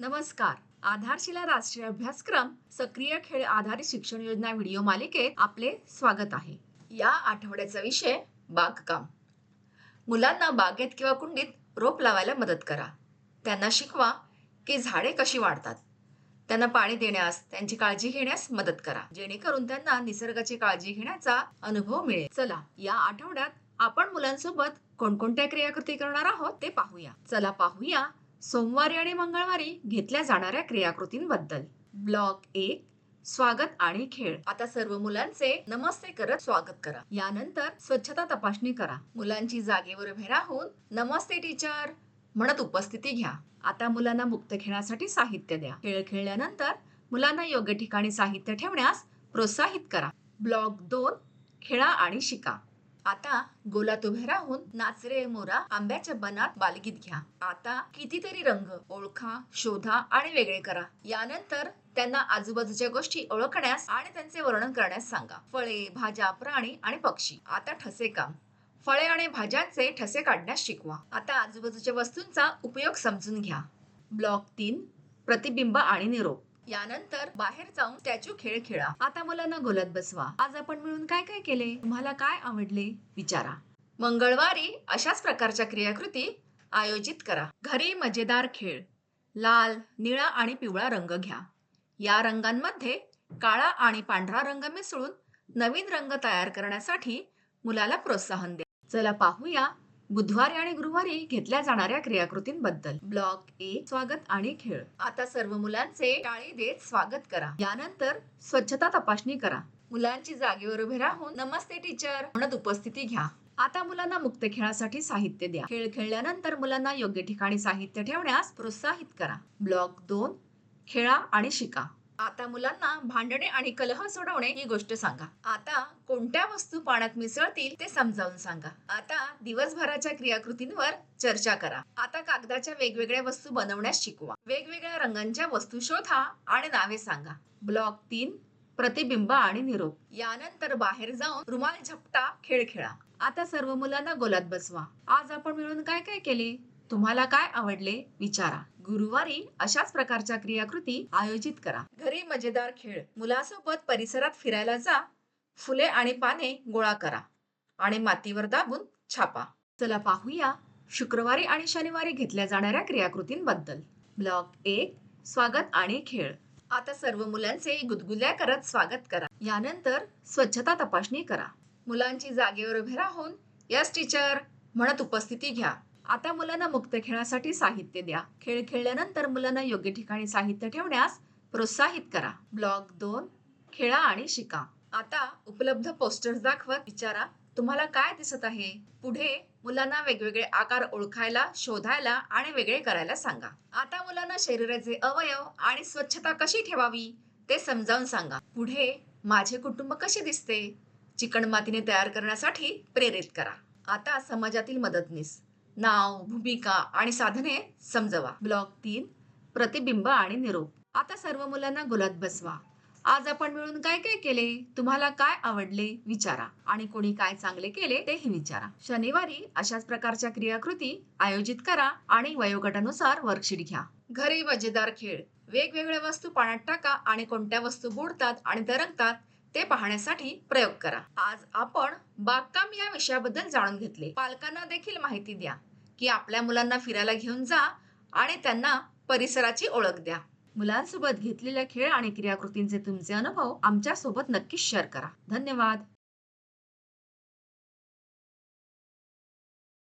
नमस्कार. आधारशिला राष्ट्रीय अभ्यासक्रम सक्रिय खेळ आधारित शिक्षण योजना व्हिडिओ मालिकेत आपले स्वागत आहे. या आठवड्याचा विषय बागकाम. मुलांना बागेत किंवा कुंडीत रोप लावायला मदत करा. त्यांना शिकवा की झाडे कशी वाढतात. त्यांना पाणी देण्यास त्यांची काळजी घेण्यास मदत करा. जेणेकरून त्यांना निसर्गाची काळजी घेण्याचा अनुभव मिळेल. चला या आठवड्यात आपण मुलांसोबत कोणकोणत्या क्रियाकृती करणार आहोत ते पाहूया. चला पाहूया सोमवारी आणि मंगळवारी घेतल्या जाणाऱ्या क्रियाकृतींबद्दल. ब्लॉक एक स्वागत आणि खेळ. आता सर्व मुलांचे नमस्ते करत स्वागत करा. यानंतर स्वच्छता तपासणी करा. मुलांची जागेवर उभे राहून नमस्ते टीचर म्हणत उपस्थिती घ्या. आता मुलांना मुक्त खेळासाठी साहित्य द्या. खेळ खेळल्यानंतर मुलांना योग्य ठिकाणी साहित्य ठेवण्यास प्रोत्साहित करा. ब्लॉक दोन खेळा आणि शिका. आता गोलात उभे राहून नाचरे मोरा आंब्याच्या बनात बालगीत घ्या. आता कितीतरी रंग ओळखा शोधा आणि वेगळे करा. यानंतर त्यांना आजूबाजूच्या गोष्टी ओळखण्यास आणि त्यांचे वर्णन करण्यास सांगा. फळे भाज्या प्राणी आणि पक्षी. आता ठसे काम. फळे आणि भाज्यांचे ठसे काढण्यास शिकवा. आता आजूबाजूच्या वस्तूंचा उपयोग समजून घ्या. ब्लॉक तीन. प्रतिबिंब आणि निरोप. यानंतर बाहेर जाऊन स्टॅच्यू खेळ खेळा. आता मुलांना गोलत बसवा. आज आपण मिळून काय काय केले? तुम्हाला काय आवडले? विचारा. मंगळवारी अशाच प्रकारच्या क्रियाकृती आयोजित करा. घरी मजेदार खेळ. लाल निळा आणि पिवळा रंग घ्या. या रंगांमध्ये काळा आणि पांढरा रंग मिसळून नवीन रंग तयार करण्यासाठी मुलाला प्रोत्साहन द्या. चला पाहूया बुधवारी आणि गुरुवारी घेतल्या जाणाऱ्या क्रियाकृतींबद्दल. ब्लॉक ए स्वागत आणि खेळ. आता सर्व मुलांचे टाळी देत स्वागत करा. यानंतर स्वच्छता तपासणी करा. मुलांची जागेवर उभे राहून नमस्ते टीचर. म्हणत उपस्थिती घ्या. आता मुलांना मुक्त खेळासाठी साहित्य द्या. खेळ खेळल्यानंतर मुलांना योग्य ठिकाणी साहित्य ठेवण्यास प्रोत्साहित करा. ब्लॉक दोन खेळा आणि शिका. आता मुलांना भांडणे आणि कलह सोडवणे ही गोष्ट सांगा. आता कोणत्या वस्तू पाण्यात मिसळतील ते समजावून सांगा. आता दिवसभराच्या क्रियाकृतींवर चर्चा करा. आता कागदाच्या वेगवेगळ्या वस्तू बनवण्यास शिकवा. वेगवेगळ्या रंगांच्या वस्तू शोधा आणि नावे सांगा. ब्लॉक तीन प्रतिबिंब आणि निरोप. यानंतर बाहेर जाऊन रुमाल झपटा खेळ खेळा. आता सर्व मुलांना गोलात बसवा. आज आपण मिळून काय काय केले? तुम्हाला काय आवडले? विचारा. गुरुवारी अशाच प्रकारच्या क्रियाकृती आयोजित करा. घरी मजेदार खेळ. मुलासोबत परिसरात फिरायला जा. फुले आणि पाने गोळा करा आणि मातीवर दाबून छापा. चला पाहूया शुक्रवारी आणि शनिवारी घेतल्या जाणाऱ्या क्रियाकृतींबद्दल. ब्लॉक एक स्वागत आणि खेळ. आता सर्व मुलांचे गुदगुल्या करत स्वागत करा. यानंतर स्वच्छता तपासणी करा. मुलांची जागेवर उभे राहून यस टीचर म्हणत उपस्थिती घ्या. आता मुलांना मुक्त खेळासाठी साहित्य द्या. खेळ खेळल्यानंतर मुलांना योग्य ठिकाणी साहित्य ठेवण्यास प्रोत्साहित करा. ब्लॉक दोन खेळा आणि शिका. आता उपलब्ध पोस्टर्स दाखवत विचारा तुम्हाला काय दिसत आहे? पुढे मुलांना वेगवेगळे आकार ओळखायला शोधायला आणि वेगळे करायला सांगा. आता मुलांना शरीराचे अवयव आणि स्वच्छता कशी ठेवावी ते समजावून सांगा. पुढे माझे कुटुंब कसे दिसते? चिकणमातीने तयार करण्यासाठी प्रेरित करा. आता समाजातील मदतनीस. नाव भूमिका आणि साधने समजवा. ब्लॉक तीन प्रतिबिंब आणि निरोप. आता सर्व मुलांना गुलात बसवा. आज आपण मिळून काय काय केले? तुम्हाला काय आवडले? विचारा. आणि कोणी काय चांगले केले तेही विचारा. शनिवारी अशाच प्रकारच्या क्रियाकृती आयोजित करा आणि वयोगटानुसार वर्कशीट घ्या. घरी मजेदार खेळ. वेगवेगळ्या वस्तू पाण्यात टाका आणि कोणत्या वस्तू बुडतात आणि तरंगतात ते पाहण्यासाठी प्रयोग करा. आज आपण बागकाम या विषयाबद्दल जाणून घेतले. पालकांना देखील माहिती द्या की आपल्या मुलांना फिरायला घेऊन जा आणि त्यांना परिसराची ओळख द्या. मुलांसोबत घेतलेल्या खेळ आणि क्रियाकृतींचे तुमचे अनुभव आमच्यासोबत नक्कीच शेअर करा. धन्यवाद.